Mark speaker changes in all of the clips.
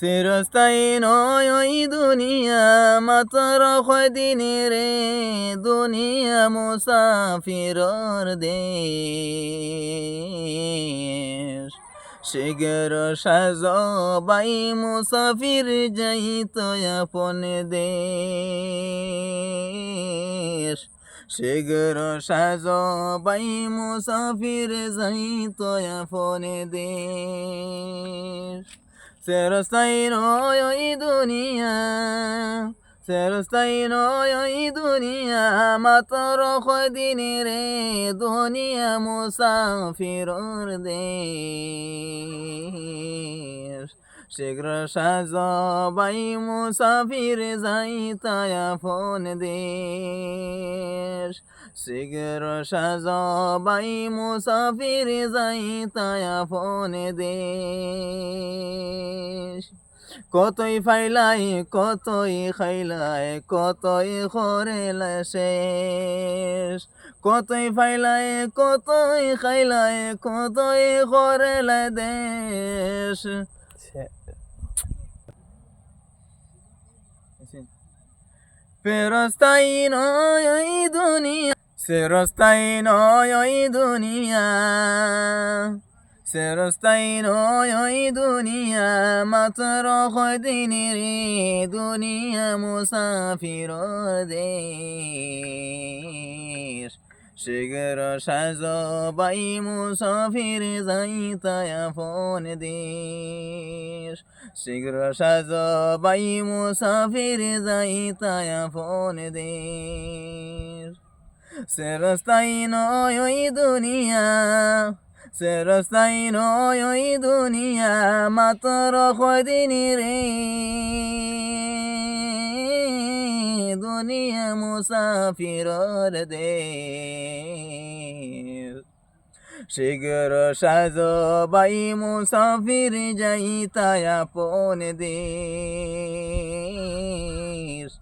Speaker 1: চিরস্থায়ী নয় ওই দুনিয়া মাতর দিন রে দুনিয়া মুসাফিরর দেশ। শিগর সাজ বাই মুসাফির যাই তো আপন দেশ। শিগর সাজ বাই মুসাফির যাই তো আপন দেশ। চিরস্থায়ী নয় ওই দুনিয়া চিরস্থায়ী নয় ওই দুনিয়া মাতর দিন রে দুনিয়া দেশ শীঘ্র সাজ বাই মুসাফির যাই তায়া ফোন দেশ। শীঘ্র সাজ বাই মুসাফির যাই তায়া ফোন দেশ। কতই ফাইলাই, কতই খাইলাই, কতই খরেলা শেষ। কতই ফাইলাই, কতই খাইলাই, কতই খরেলা দেশ। ফেরস্তাই নয় ওই দুনিয়া, সেরস্তাই নয় ওই দুনিয়া। সেরস্তাই নয় ওই দুনিয়া, মাত্র দিন রে দুনিয়া মুসাফির দেশ শিগর সাজ বাই মুসাফির যাই তায়া ফোন দেশ। শীঘ্র সাজ বাই মুসাফির যাই তায়া ফোন দেশ সেরস্তাই নয় ওই দুনিয়া সেরস্তাই নয় ওই দুনিয়া, মাতর দিন রে দুনিয়া মুসাফিরর দেশ। শীঘ্র সাজ বাই মুসাফির, যাই তায়া পন দেশ।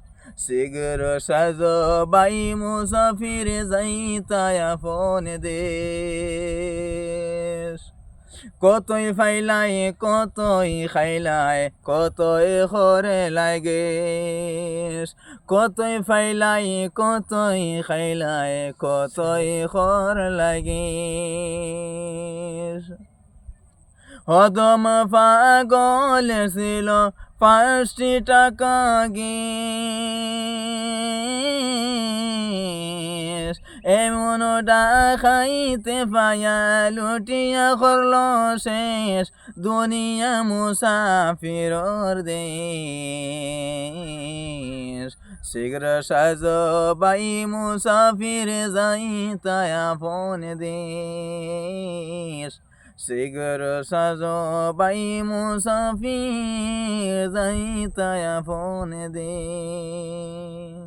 Speaker 1: শীঘ্র সাজ বাই মুসাফির, যাই তায়া ফোন দেশ। কতই ফাইলাই কতই খাইলাই কতই খরে লাগে কতই ফাইলাই কতই খাইলাই কতই খর লাগে হদম পাগল ছিল, পাঁচটি টাকা গেস। এমন ডাকাইতে পায়া লুটিয়া করল শেষ দুনিয়া মুসাফিরর দেশ। শীঘ্র সাজ বাই মুসাফির যাই তায়া ফোন দেশ। শীঘ্র সাজ বাই মুসাফির যাই তায়া ফোন দে